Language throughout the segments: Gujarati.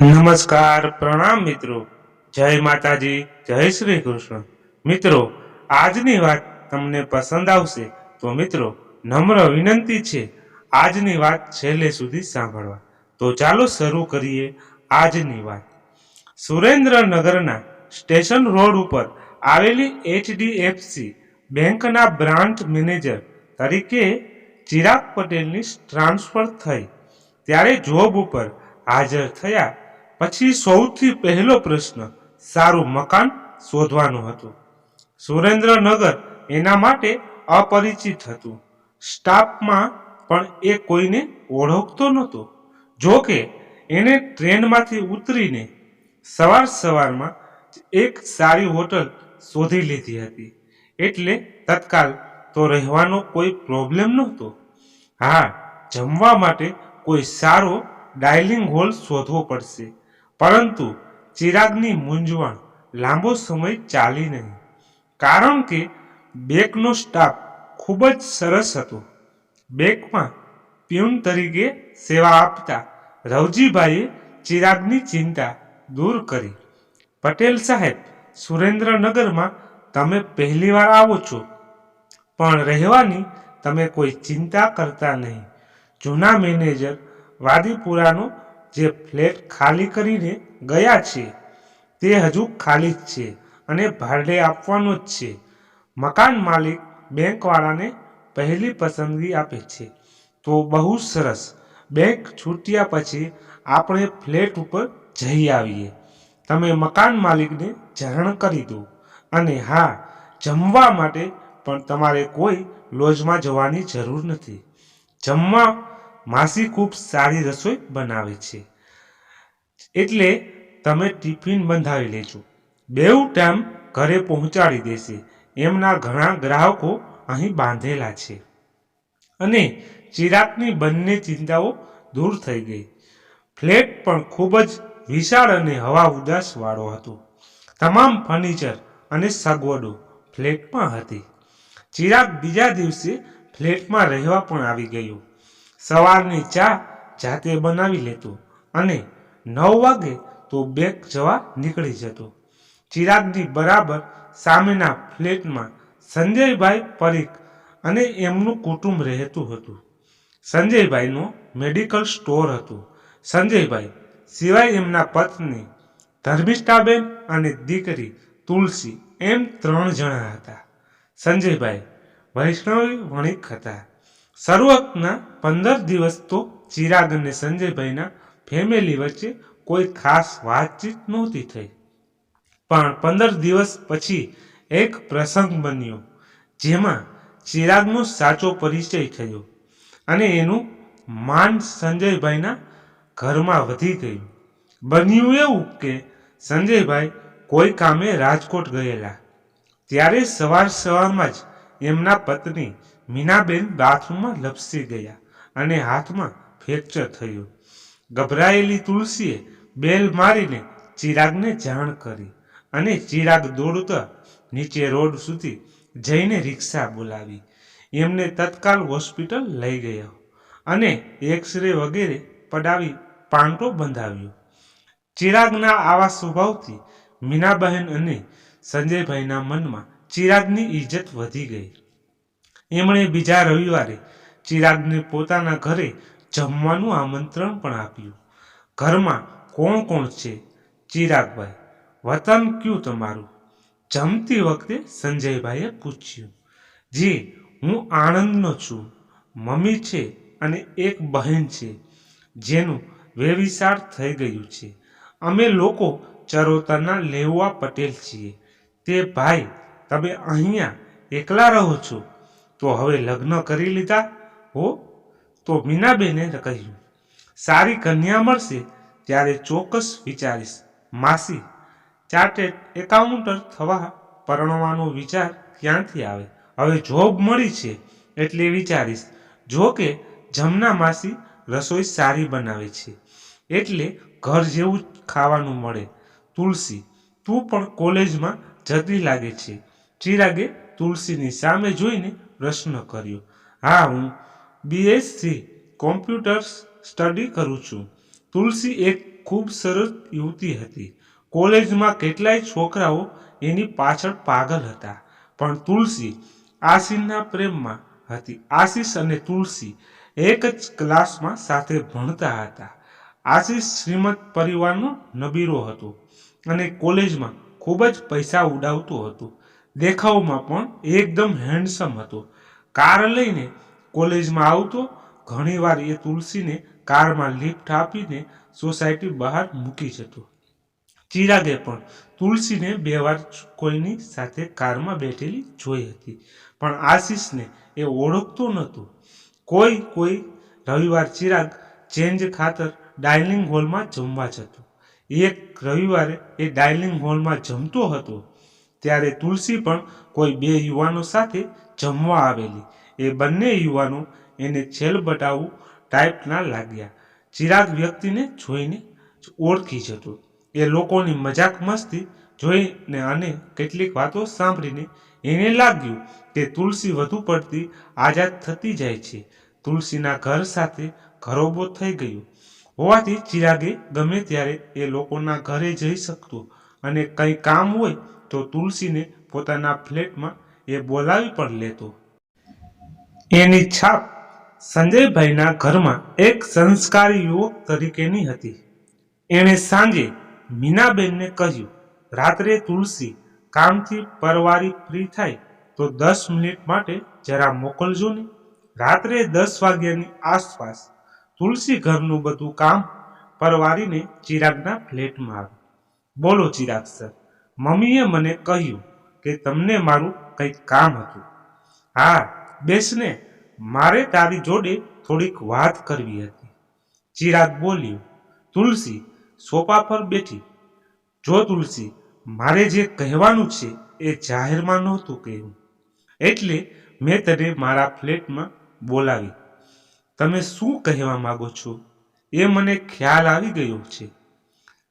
નમસ્કાર, પ્રણામ મિત્રો. જય માતાજી, જય શ્રી કૃષ્ણ. મિત્રો, આજની વાત તમને પસંદ આવશે. તો મિત્રો, નમ્ર વિનંતી છે, આજની વાત છેલ્લે સુધી સાંભળવા. તો ચાલો શરૂ કરીએ આજની વાત. સુરેન્દ્રનગરના સ્ટેશન રોડ ઉપર આવેલી એચડીએફસી બેંકના બ્રાન્ચ મેનેજર તરીકે ચિરાગ પટેલની ટ્રાન્સફર થઈ. ત્યારે જોબ ઉપર હાજર થયા પછી સૌથી પહેલો પ્રશ્ન, સારું મકાન શોધવાનું હતું. સુરેન્દ્રનગર એના માટે અપરિચિત હતું. સ્ટાફમાં પણ એ કોઈને ઓળખતો નહોતો. જો કે, એને ટ્રેનમાંથી ઉતરીને સવાર સવારમાં એક સારી હોટલ શોધી લીધી હતી. એટલે તત્કાલ તો રહેવાનો કોઈ પ્રોબ્લેમ નહોતો. હા, જમવા માટે કોઈ સારો ડાઇનિંગ હોલ શોધવો પડશે. પરંતુ ચિરાગની મૂંઝવણ લાંબો સમય ચાલી નહીં. કારણ કે બેંકનો સ્ટાફ ખૂબ જ સરસ હતો. બેંકમાં પ્યુન તરીકે સેવા આપતા રવજીભાઈએ ચિરાગની ચિંતા દૂર કરી. પટેલ સાહેબ, સુરેન્દ્રનગરમાં તમે પહેલીવાર આવો છો. પણ રહેવાની તમે કોઈ ચિંતા કરતા નહીં. જૂના મેનેજર વાદીપુરાનો જે ફ્લેટ ખાલી કરીને ગયા છે, તે હજુ ખાલી જ છે અને ભાડે આપવાનો જ છે. મકાન માલિક બેંકવાળાને પહેલી પસંદગી આપે છે. તો બહુ સરસ. બેંક છૂટ્યા પછી આપણે ફ્લેટ ઉપર જઈ આવીએ. તમે મકાન માલિકને જાણ કરી દો. અને હા, જમવા માટે પણ તમારે કોઈ લોજમાં જવાની જરૂર નથી. જમવા માસી ખૂબ સારી રસોઈ બનાવે છે. એટલે તમે ટિફિન બંધાવી લેજો. બેઉ ટાઈમ ઘરે પહોંચાડી દેશે. એમના ઘણા ગ્રાહકો અહીં બાંધેલા છે. અને ચિરાગની બંને ચિંતાઓ દૂર થઈ ગઈ. ફ્લેટ પણ ખૂબ જ વિશાળ અને હવા ઉદાસવાળો હતો. તમામ ફર્નિચર અને સગવડો ફ્લેટમાં હતી. ચિરાગ બીજા દિવસે ફ્લેટમાં રહેવા પણ આવી ગયો. સવારની ચા જાતે બનાવી લેતો અને નવ વાગે તો બેંક જવા નીકળી જતો. ચિરાગની બરાબર સામેના ફ્લેટમાં સંજયભાઈ પરીખ અને એમનું કુટુંબ રહેતું હતું. સંજયભાઈનો મેડિકલ સ્ટોર હતું. સંજયભાઈ સિવાય એમના પત્ની ધર્મિષ્ઠાબેન અને દીકરી તુલસી એમ ત્રણ જણા હતા. સંજયભાઈ વૈષ્ણવી વણિક હતા. શરૂઆતના પંદર દિવસ તો ચિરાગ અને સંજયભાઈના ફેમિલી વચ્ચે કોઈ ખાસ વાતચીત નહોતી થઈ. પણ પંદર દિવસ પછી એક પ્રસંગ બન્યો, જેમાં ચિરાગનો સાચો પરિચય થયો અને એનું માન સંજયભાઈના ઘરમાં વધી ગયું. બન્યું એવું કે સંજયભાઈ કોઈ કામે રાજકોટ ગયેલા. ત્યારે સવાર સવારમાં જ એમના પત્ની મીનાબેન બાથરૂમમાં લપસી ગયા અને હાથમાં ફ્રેક્ચર થયું. ગભરાયેલી તુલસીએ બેલ મારીને ચિરાગને જાણ કરી અને ચિરાગ દોડતા નીચે રોડ સુધી જઈને રિક્ષા બોલાવી. એમને તત્કાલ હોસ્પિટલ લઈ ગયો અને એક્સરે વગેરે પડાવી પાંટો બંધાવ્યો. ચિરાગના આવા સ્વભાવથી મીનાબહેન અને સંજયભાઈના મનમાં ચિરાગની ઇજ્જત વધી ગઈ. એમણે બીજા રવિવારે ચિરાગને પોતાના ઘરે જમવાનું આમંત્રણ પણ આપ્યું. ઘરમાં કોણ કોણ છે? ચિરાગભાઈ, વતન કયું તમારું? જમતી વખતે સંજયભાઈએ પૂછ્યું. જી, હું આણંદનો છું. મમ્મી છે અને એક બહેન છે, જેનું વેવિસાર થઈ ગયું છે. અમે લોકો ચરોતરના લેવા પટેલ છીએ. તે ભાઈ, તમે અહીંયા એકલા રહો છો? તો હવે લગ્ન કરી લીધા, હો? તો મીનાબેને કહ્યું, સારી કન્યા મળશે ત્યારે ચોક્કસ વિચારીશ. માસી ચાર્ટેડ એકાઉન્ટર થવા પરણવાનો વિચાર ક્યાંથી આવે? હવે જોબ મળી છે એટલે વિચારીશ. જો કે જમના માસી રસોઈ સારી બનાવે છે, એટલે ઘર જેવું ખાવાનું મળે. તુલસી, તું પણ કોલેજમાં જતી લાગે છે. ચિરાગે તુલસીની સામે જોઈને પ્રશ્ન કર્યો. હા, હું બીએસસી કોમ્પ્યુટર્સ સ્ટડી કરું છું. તુલસી એક ખૂબ સરસ યુવતી હતી. કોલેજમાં કેટલાય છોકરાઓ એની પાછળ પાગલ હતા. પણ તુલસી આશીષના પ્રેમમાં હતી. આશીષ અને તુલસી એક જ ક્લાસમાં સાથે ભણતા હતા. આશીષ શ્રીમદ પરિવારનો નબીરો હતો અને કોલેજમાં ખૂબ જ પૈસા ઉડાવતો હતો. દેખાવમાં પણ એકદમ હેન્ડસમ હતો. કાર લઈને કોલેજમાં આવતો, ઘણીવાર એ તુલસીને કારમાં લિફ્ટ આપીને સોસાયટી બહાર મૂકી જતો. ચિરાગે પણ તુલસીને બે વાર કોઈની સાથે કારમાં બેઠેલી જોઈ હતી. પણ આશીષને એ ઓળખતો નહોતો. કોઈ કોઈ રવિવાર ચિરાગ ચેન્જ ખાતર ડાઇનિંગ હોલમાં જમવા જતો. એક રવિવારે એ ડાઇનિંગ હોલમાં જમતો હતો. ત્યારે તુલસી પણ કોઈ બે યુવાનો સાથે જમવા આવેલી. એ બંને યુવાનો એને છેલ બટાવું ટાઈપના લાગ્યા. ચિરાગ વ્યક્તિને જોઈને ઓળખી જતો. એ લોકોની મજાક મસ્તી જોઈને અને કેટલીક વાતો સાંભળીને એને લાગ્યું કે તુલસી વધુ પડતી આઝાદ થતી જાય છે. તુલસીના ઘર સાથે ઘરોબો થઈ ગયું. હોવાથી ચિરાગે ગમે ત્યારે એ લોકોના ઘરે જઈ શકતો અને કંઈ કામ હોય તો તુલસીને પોતાના ફ્લેટમાં એ બોલાવી પણ લેતો. એની છાપ સંજયભાઈના ઘરમાં એક સંસ્કારી યુવક તરીકેની હતી. એણે સાંજે મીનાબેનને કહ્યું, રાત્રે તુલસી કામથી પરવારી ફ્રી થાય તો દસ મિનિટ માટે જરા મોકલજો ને. રાત્રે દસ વાગ્યાની આસપાસ તુલસી ઘરનું બધું કામ પરવારીને ચિરાગના ફ્લેટમાં આવે બોલો ચિરાગ સર. મમ્મીએ મને કહ્યું કે તમને મારું કંઈક કામ હતું. હા, બેસને, મારે તારી જોડે થોડીક વાત કરવી હતી. ચિરાગ બોલ્યો, તુલસી, સોફા પર બેઠી. જો તુલસી, મારે જે કહેવાનું છે એ જાહેરમાં નહોતું કહેવું એટલે મેં તને મારા ફ્લેટમાં બોલાવી. તમે શું કહેવા માગો છો? એ મને ખ્યાલ આવી ગયો છે.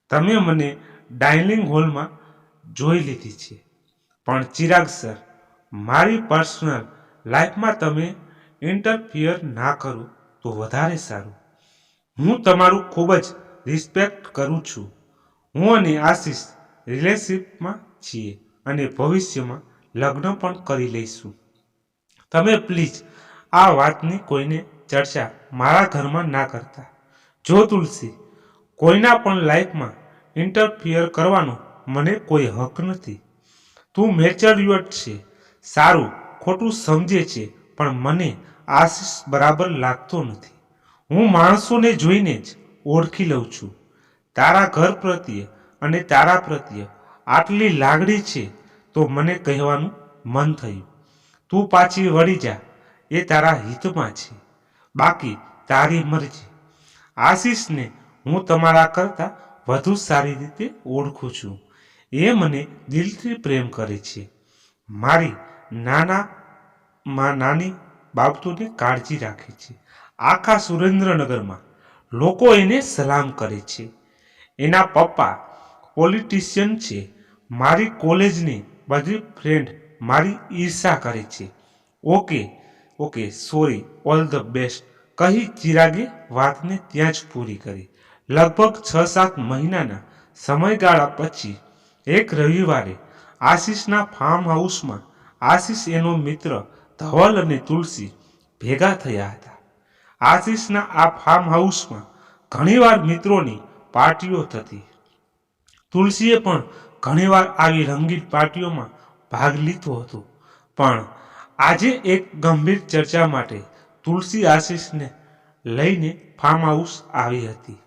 તમે મને ડાઇનિંગ હોલમાં જોઈ લીધી છે. પણ ચિરાગ સર, મારી પર્સનલ લાઈફમાં તમે ઇન્ટરફિયર ના કરો તો વધારે સારું. હું તમારું ખૂબ જ રિસ્પેક્ટ કરું છું. હું અને આશીષ રિલેશનશીપમાં છીએ અને ભવિષ્યમાં લગ્ન પણ કરી લઈશું. તમે પ્લીઝ આ વાતની કોઈને ચર્ચા મારા ઘરમાં ના કરતા. જો તુલસી, કોઈના પણ લાઈફમાં ઇન્ટરફિયર કરવાનો મને કોઈ હક નથી. તું મેચ્યોર્ડ છે. સારું, ખોટું સમજે છે, પણ મને આશીષ બરાબર લાગતો નથી. હું માણસોને જોઈને જ ઓળખી લઉં છું. તારા ઘર પ્રત્યે અને તારા પ્રત્યે આટલી લાગણી છે તો મને કહેવાનું મન થયું. તું પાછી વળી જા. એ તારા હિતમાં છે. બાકી તારી મરજી. આશીષને હું તમારા કરતાં વધુ સારી રીતે ઓળખું છું. એ મને દિલથી પ્રેમ કરે છે. મારી નાના, માં નાની બાબતોની કાળજી રાખે છે. આખા સુરેન્દ્રનગરમાં લોકો એને સલામ કરે છે. એના પપ્પા પોલિટિશિયન છે. મારી કોલેજની બધી ફ્રેન્ડ મારી ઈર્ષા કરે છે. Okay okay, sorry, all the best. કહી ચિરાગે વાતને ત્યાં જ પૂરી કરી. લગભગ છ સાત મહિનાના સમયગાળા પછી એક રવિવારે આશીષના ફાર્મ હાઉસમાં આશીષ એનો મિત્ર ધવલ અને તુલસી ભેગા થયા હતા. આશીષના આ ફાર્મ હાઉસમાં ઘણીવાર મિત્રોની પાર્ટીઓ થતી. તુલસીએ પણ ઘણીવાર આવી રંગીન પાર્ટીઓમાં ભાગ લીધો હતો. પણ આજે એક ગંભીર ચર્ચા માટે તુલસી આશીષને લઈને ફાર્મ હાઉસ આવી હતી.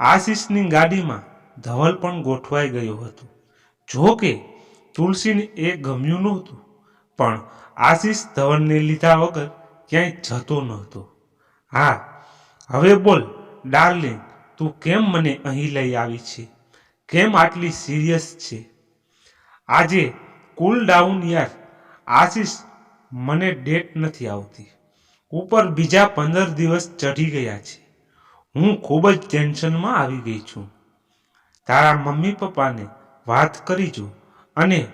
આશીષની ગાડીમાં ધવલ પણ ગોઠવાઈ ગયું હતું. જો કે, તુલસીને એ ગમ્યું નહોતું, પણ આશીષ ધવલને લીધા વગર ક્યાંય જતો નહોતો. હા, હવે બોલ, ડાર્લિંગ, તું કેમ મને અહીં લઈ આવી છે? કેમ આટલી સિરિયસ છે? આજે કુલ ડાઉન યાર, આશીષ મને ડેટ નથી આવતી. ઉપર બીજા પંદર દિવસ ચઢી ગયા છે. હું ખૂબ જ ટેન્શનમાં આવી ગઈ છું. તારા મમ્મી પપ્પાને વાત કરીજો અને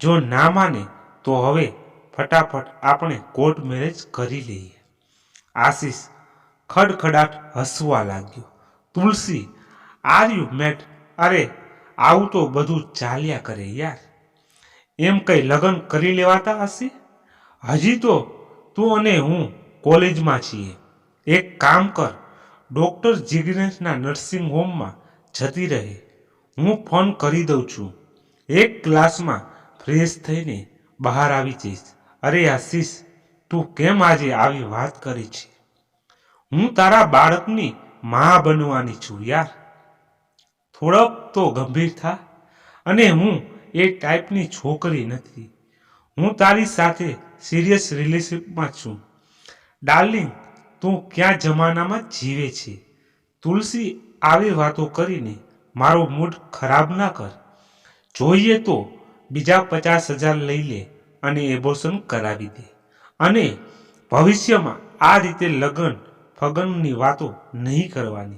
જો ના માને તો હવે ફટાફટ આપણે કોર્ટ મેરેજ કરી લઈએ. આશીષ ખડખડાટ હસવા લાગ્યો. તુલસી આર યુ મેટ અરે, આવું તો બધું ચાલ્યા કરે યાર. એમ કંઈ લગ્ન કરી લેવાતા હશે? હજી તો તું અને હું કોલેજમાં છીએ. એક કામ કર ડૉક્ટર જિગ્નેશના નર્સિંગ હોમમાં જતી રહે. હું ફોન કરી દઉં છું. એક ક્લાસમાં ફ્રેશ થઈને બહાર આવી જઈશ. અરે આશીષ, તું કેમ આજે આવી વાત કરી છે? હું તારા બાળકની મા બનવાની છું યાર. થોડોક તો ગંભીર થા અને હું એ ટાઈપની છોકરી નથી. હું તારી સાથે સિરિયસ રિલેશનશીપમાં છું. ડાર્લિંગ તું ક્યાં જમાનામાં જીવે છે? તુલસી આવી વાતો કરીને મારો મૂડ ખરાબ ના કર. જોઈએ તો બીજા પચાસ હજાર લઈ લે અને એબોર્શન કરાવી દે. અને ભવિષ્યમાં આ રીતે લગ્ન, ફગનની વાતો નહીં કરવાની.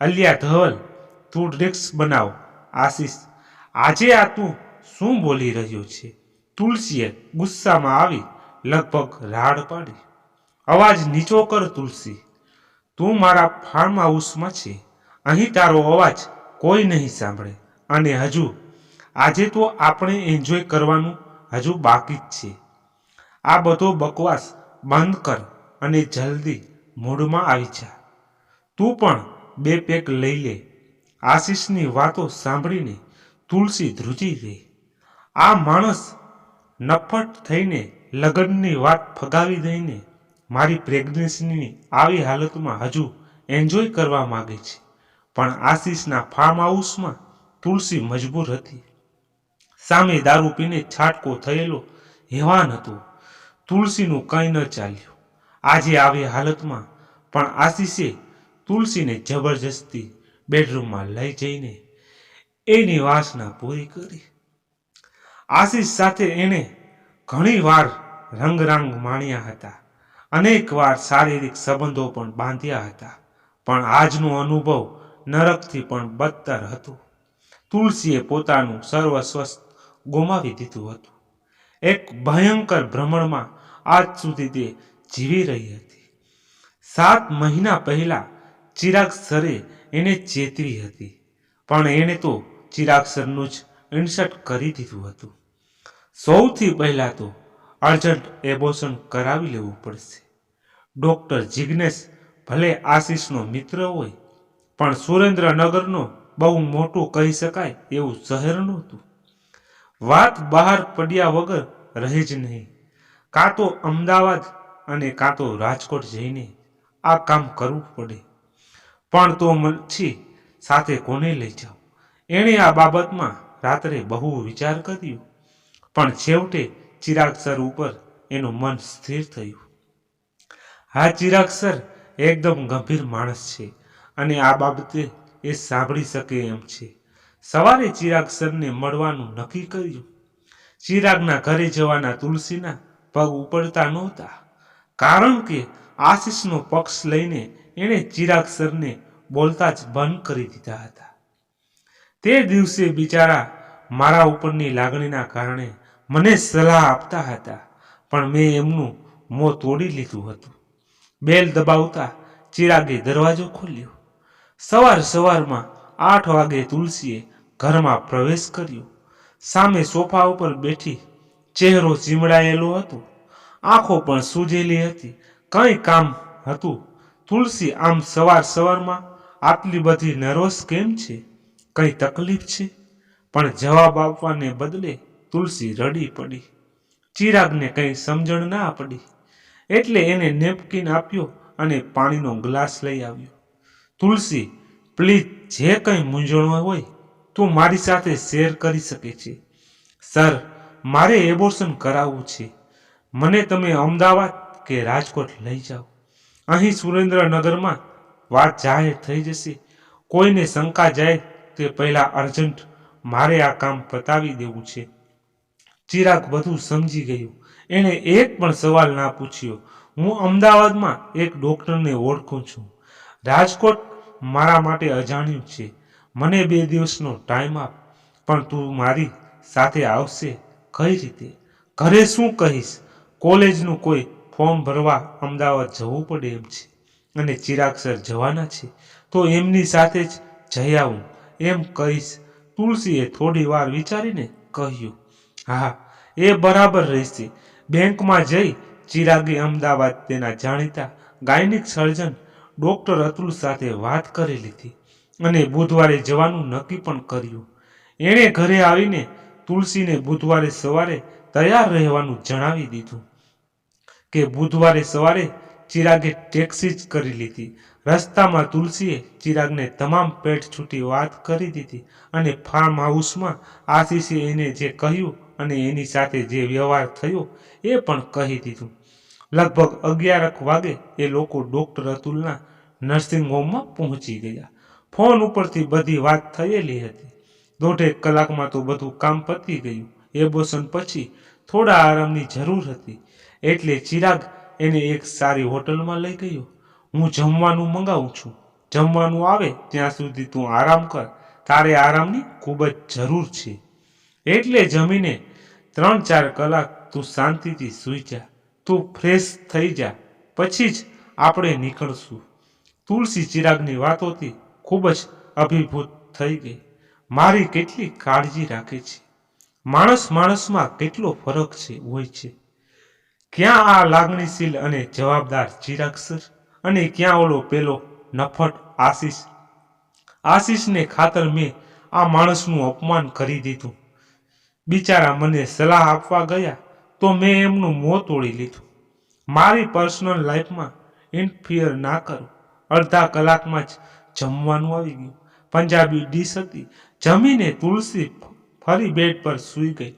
અલ્યા ધવલ, તું ડ્રિક્સ બનાવ, આશીષ. આજે આ તું શું બોલી રહ્યો છે? તુલસીએ ગુસ્સામાં આવી લગભગ રાડ પાડી. અવાજ નીચો કર તુલસી. તું મારા ફાર્મ હાઉસમાં છે. અહીં તારો અવાજ કોઈ નહીં સાંભળે. અને હજુ, આજે તો આપણે એન્જોય કરવાનું હજુ બાકી જ છે આ બધો બકવાસ બંધ કર અને જલ્દી મૂડમાં આવી જા. તું પણ બે પેક લઈ લે. આશીષની વાતો સાંભળીને તુલસી ધ્રુજી ગઈ આ માણસ નફટ થઈને લગ્નની વાત ફગાવી દઈને મારી પ્રેગ્નન્સીની આવી હાલતમાં હજુ એન્જોય કરવા માગે છે. પણ આશીષના ફાર્મ હાઉસમાં તુલસી મજબૂર હતી. સામે દારૂ પીને છાટકો થયેલો હેવાન હતો. તુલસીનું કંઈ ન ચાલ્યું. આજે આવી હાલતમાં પણ આશીષે તુલસીને જબરજસ્તી બેડરૂમમાં લઈ જઈને એની વાસના પૂરી કરી. આશીષ સાથે એણે ઘણી વાર રંગરાંગ માણ્યા હતા. અનેક વાર શારીરિક સંબંધો પણ બાંધ્યા હતા. પણ આજનો અનુભવ નરકથી પણ બદતર હતું. તુલસીએ પોતાનું સર્વસ્વ ગુમાવી દીધું હતું. એક ભયંકર ભ્રમણમાં આજ સુધી તે જીવી રહી હતી. સાત મહિના પહેલા ચિરાગ સરે એને ચેતવી હતી, પણ એણે તો ચિરાગ સરનું જ ઇન્સર્ટ કરી દીધું હતું. સૌથી પહેલા તો અર્જન્ટ એબોશન કરાવી લેવું પડશે. ડોક્ટર જિગ્નેશ ભલે આશીષનો મિત્ર હોય પણ સુરેન્દ્રનગરનો બહુ મોટું કહી શકાય એવું શહેર નહોતું વાત બહાર પડ્યા વગર રહે જ નહીં. કાં તો અમદાવાદ અને કાં તો રાજકોટ જઈને આ કામ કરવું પડે. પણ તો મચ્છી સાથે કોને લઈ જાઓ? એણે આ બાબતમાં રાત્રે બહુ વિચાર કર્યો. પણ છેવટે ચિરાગ સર ઉપર એનું મન સ્થિર થયું. હા, ચિરાગ સર, એકદમ ગંભીર માણસ છે. અને આ બાબતે એ સાંભળી શકે એમ છે. સવારે ચિરાગ સરને મળવાનું નક્કી કર્યું. ચિરાગના ઘરે જવાના તુલસીના પગ ઉપડતા નહોતા. કારણ કે આશીષનો પક્ષ લઈને એણે ચિરાગ સરને બોલતા જ બંધ કરી દીધા હતા. તે દિવસે બિચારા મારા ઉપરની લાગણીના કારણે મને સલાહ આપતા હતા, પણ મેં એમનું મોં તોડી લીધું હતું. બેલ દબાવતા ચિરાગે દરવાજો ખોલ્યો. સવાર સવારમાં આઠ વાગે તુલસીએ ઘરમાં પ્રવેશ કર્યો. સામે સોફા ઉપર બેઠી ચહેરો ચીમડાયેલો હતો. આંખો પણ સૂજેલી હતી. કંઈ કામ હતું? તુલસી આમ સવાર સવારમાં આટલી બધી નર્વસ કેમ છે? કંઈ તકલીફ છે? પણ જવાબ આપવાને બદલે તુલસી રડી પડી. ચિરાગને કંઈ સમજણ ના પડી. એટલે એને નેપકિન આપ્યો અને પાણીનો ગ્લાસ લઈ આવ્યો. તુલસી પ્લીઝ જે કંઈ મૂંઝવણ હોય, તું મારી સાથે શેર કરી શકે છે. સર મારે એબોર્શન કરાવવું છે. મને તમે અમદાવાદ કે રાજકોટ લઈ જાઓ. અહીં સુરેન્દ્રનગરમાં વાત જાહેર થઈ જશે. કોઈને શંકા જાય તે પહેલાં અર્જન્ટ મારે આ કામ પતાવી દેવું છે. ચિરાગ બધું સમજી ગયું. એણે એક પણ સવાલ ના પૂછ્યો. હું અમદાવાદમાં એક ડૉક્ટરને ઓળખું છું. રાજકોટ મારા માટે અજાણ્યું છે. મને બે દિવસનો ટાઈમ આપ, પણ તું મારી સાથે આવશે. કઈ રીતે? ઘરે શું કહીશ? કોલેજનું કોઈ ફોર્મ ભરવા અમદાવાદ જવું પડે એમ છે. અને ચિરાગ સર જવાના છે. તો એમની સાથે જ જઈ આવું. એમ કહીશ. તુલસીએ થોડી વાર વિચારીને કહ્યું, હા, એ બરાબર રહેશે. બેંકમાં જઈ ચિરાગે અમદાવાદ તેના જાણીતા ગાયનિક સર્જન ડોક્ટર અતુલ સાથે વાત કરી લીધી અને બુધવારે જવાનું નક્કી પણ કર્યું. એણે ઘરે આવીને તુલસીને બુધવારે સવારે તૈયાર રહેવાનું જણાવી દીધું કે બુધવારે સવારે ચિરાગે ટેક્સી જ કરી લીધી. રસ્તામાં તુલસીએ ચિરાગને તમામ પેટ છૂટી વાત કરી દીધી અને ફાર્મ હાઉસમાં આશીષે એને જે કહ્યું અને એની સાથે જે વ્યવહાર થયો એ પણ કહી દીધું. લગભગ અગિયારક વાગે એ લોકો ડોક્ટર અતુલના નર્સિંગ હોમમાં પહોંચી ગયા. ફોન ઉપરથી બધી વાત થયેલી હતી. દોઢેક કલાકમાં તો બધું કામ પતી ગયું. એબોસન પછી થોડા આરામની જરૂર હતી. એટલે ચિરાગ એને એક સારી હોટલમાં લઈ ગયો. હું જમવાનું મંગાવું છું. જમવાનું આવે ત્યાં સુધી તું આરામ કર. તારે આરામની ખૂબ જ જરૂર છે. એટલે જમીને ત્રણ ચાર કલાક તું શાંતિથી સૂઈ જા. તું ફ્રેશ થઈ જા. પછી જ આપણે નીકળશું. તુલસી ચિરાગની વાતોથી ખૂબ જ અભિભૂત થઈ ગઈ. મારી કેટલી કાળજી રાખે છે. માણસ માણસમાં કેટલો ફરક છે, હોય છે. ક્યાં આ લાગણીશીલ અને જવાબદાર ચિરાક્ષર અને ક્યાં ઓલો પેલો નફટ આશીષ? આશીષને ખાતર મેં આ માણસનું અપમાન કરી દીધું. બિચારા મને સલાહ આપવા ગયા. તો મેં એમનું મોં તોડી લીધું. મારી પર્સનલ લાઈફમાં ઇન્ટરફિયર ના કરું. અડધા કલાકમાં જ જમવાનું આવી ગયું. પંજાબી ડીશ હતી. જમીને તુલસી ફરી બેડ પર સૂઈ ગઈ.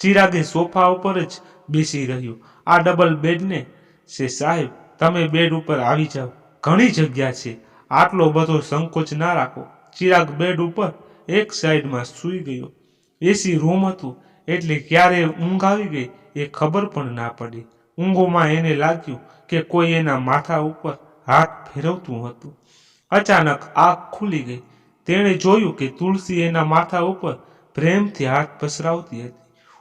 ચિરાગે સોફા ઉપર જ બેસી રહ્યું. આ ડબલ બેડને છે સાહેબ, તમે બેડ ઉપર આવી જાઓ. ઘણી જગ્યા છે. આટલો બધો સંકોચ ના રાખો. ચિરાગ બેડ ઉપર એક સાઈડમાં સૂઈ ગયો. એસી રૂમ હતું. એટલે ક્યારે ઊંઘ આવી ગઈ? એ ખબર પણ ના પડી. ઊંઘોમાં એને લાગ્યું કે કોઈ એના માથા ઉપર હાથ ફેરવતું હતું. અચાનક આંખ ખુલી ગઈ. તેણે જોયું કે તુલસી એના માથા ઉપર પ્રેમથી હાથ પસરાવતી હતી.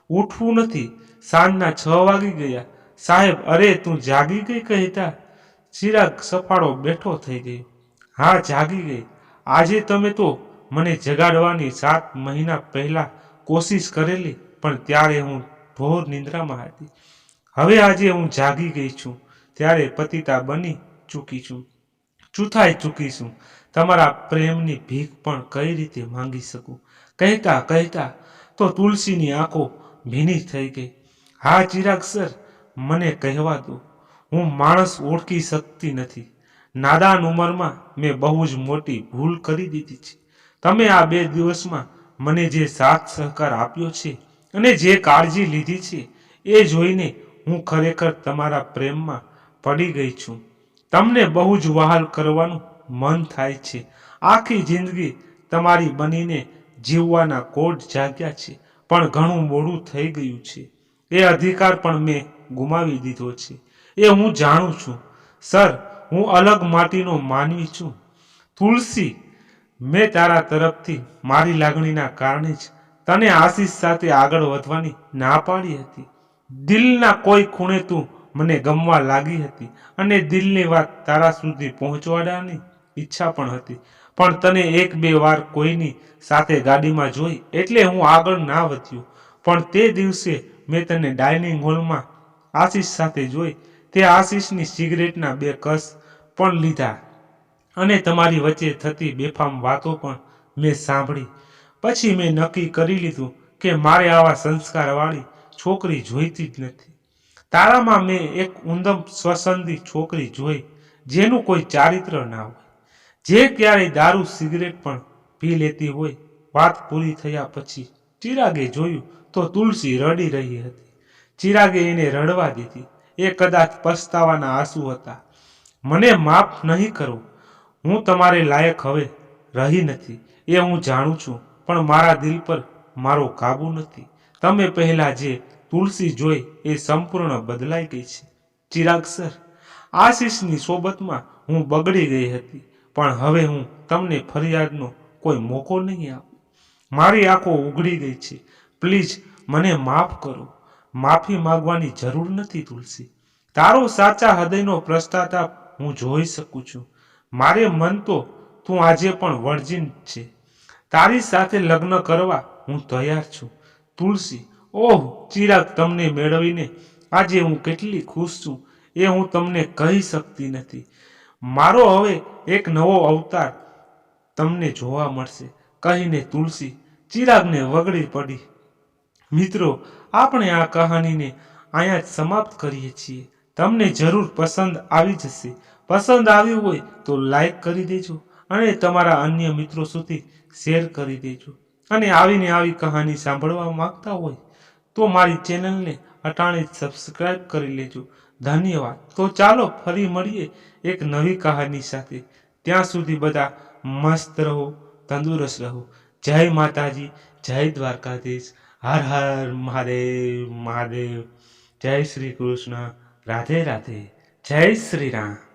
ઉઠવું નથી. સાંજના છ વાગી ગયા. સાહેબ, અરે, તું જાગી ગઈ કહેતા ચિરાગ સફાળો બેઠો થઈ ગયો. હા, જાગી ગઈ. આજે તમે તો મને જગાડવાની સાત મહિના પહેલા કોશિશ કરેલી, પણ ત્યારે હું ઘોર નિંદ્રામાં હતી. હવે આજે હું જાગી ગઈ છું, ત્યારે પતિતા બની ચૂકી છું. ચૂથાઈ ચૂકી છું. તમારા પ્રેમની ભીખ પણ કઈ રીતે માંગી શકું? કહેતા કહેતા તો તુલસીની આંખો ભીની થઈ ગઈ. હા, ચિરાગ સર, મને કહેવા દો. હું માણસ ઓળખી શકતી નથી. નાદાન ઉંમરમાં મેં બહુ જ મોટી ભૂલ કરી દીધી છે. તમે આ બે દિવસમાં મને જે સાથ સહકાર આપ્યો છે અને જે કાળજી લીધી છે, એ જોઈને હું ખરેખર તમારા પ્રેમમાં પડી ગઈ છું. તમને બહુ જ વહાલ કરવાનું મન થાય છે. આખી જિંદગી તમારી બનીને જીવવાના કોડ જાગ્યા છે, પણ ઘણું મોડું થઈ ગયું છે. એ અધિકાર પણ મેં ગુમાવી દીધો છે. એ હું જાણું છું. સર, હું અલગ માટીનો માનવી છું. તુલસી, મેં તારા તરફથી મારી લાગણીના કારણે જ તને આશીષ સાથે આગળ વધવાની ના પાડી હતી. દિલના કોઈ ખૂણે તું મને ગમવા લાગી હતી અને દિલની વાત તારા સુધી પહોંચવાડાની ઈચ્છા પણ હતી. પણ તને એક બે વાર કોઈની સાથે ગાડીમાં જોઈ એટલે હું આગળ ના વધ્યો. પણ તે દિવસે મેં તને ડાઇનિંગ હોલમાં આશીષ સાથે જોઈ. તે આશીષની સિગરેટના બે કસ પણ લીધા અને તમારી વચ્ચે થતી બેફામ વાતો પણ મેં સાંભળી. પછી મેં નક્કી કરી લીધું કે મારે આવા સંસ્કારવાળી છોકરી જોઈતી જ નથી. તારામાં મેં એક ઉંદમ સ્વસંદી છોકરી જોઈ, જેનું કોઈ ચારિત્ર ના હોય. જે ક્યારેય દારૂ, સિગરેટ પણ પી લેતી હોય. વાત પૂરી થયા પછી ચિરાગે જોયું તો તુલસી રડી રહી હતી. ચિરાગે એને રડવા દીધી. એ કદાચ પસ્તાવાના આંસુ હતા. મને માફ નહીં કરો. હું તમારે લાયક હવે રહી નથી. એ હું જાણું છું. પણ મારા દિલ પર મારો કાબુ નથી. તમે પહેલા જે તુલસી જોઈ એ સંપૂર્ણ બદલાઈ ગઈ છે. ચિરાગ સર, આશીષની સોબતમાં હું બગડી ગઈ હતી, પણ હવે હું તમને ફરિયાદનો કોઈ મોકો નહીં આપું. મારી આંખો ઉઘડી ગઈ છે. પ્લીઝ મને માફ કરો. માફી માગવાની જરૂર નથી તુલસી. તારો સાચા હૃદયનો પ્રસ્તાતાપ હું જોઈ શકું છું. મારે મન તો તું આજે પણ વર્જિન છે. તારી સાથે લગ્ન કરવા હું તૈયાર છું. તુલસી, ઓહ, ચિરાગ તમને મેળવીને આજે હું કેટલી ખુશ છું. એ હું તમને કહી શકતી નથી. મારો હવે એક નવો અવતાર તમને જોવા મળશે. કહીને તુલસી, ચિરાગને વગડી પડી. મિત્રો, આપણે આ કહાનીને અહીંયા જ સમાપ્ત કરીએ છીએ. તમને જરૂર પસંદ આવી જશે. પસંદ આવ્યું હોય તો લાઈક કરી દેજો અને તમારા અન્ય મિત્રો સુધી શેર કરી દેજો. અને આવીને આવી કહાની સાંભળવા માંગતા હોય તો મારી ચેનલને અટાણે સબસ્ક્રાઈબ કરી લેજો. ધન્યવાદ. તો ચાલો ફરી મળીએ એક નવી કહાની સાથે. ત્યાં સુધી બધા મસ્ત રહો, તંદુરસ્ત રહો. જય માતાજી, જય દ્વારકાધીશ. હર હર મહાદેવ મહાદેવ. જય શ્રી કૃષ્ણ. રાધે રાધે. જય શ્રી રામ.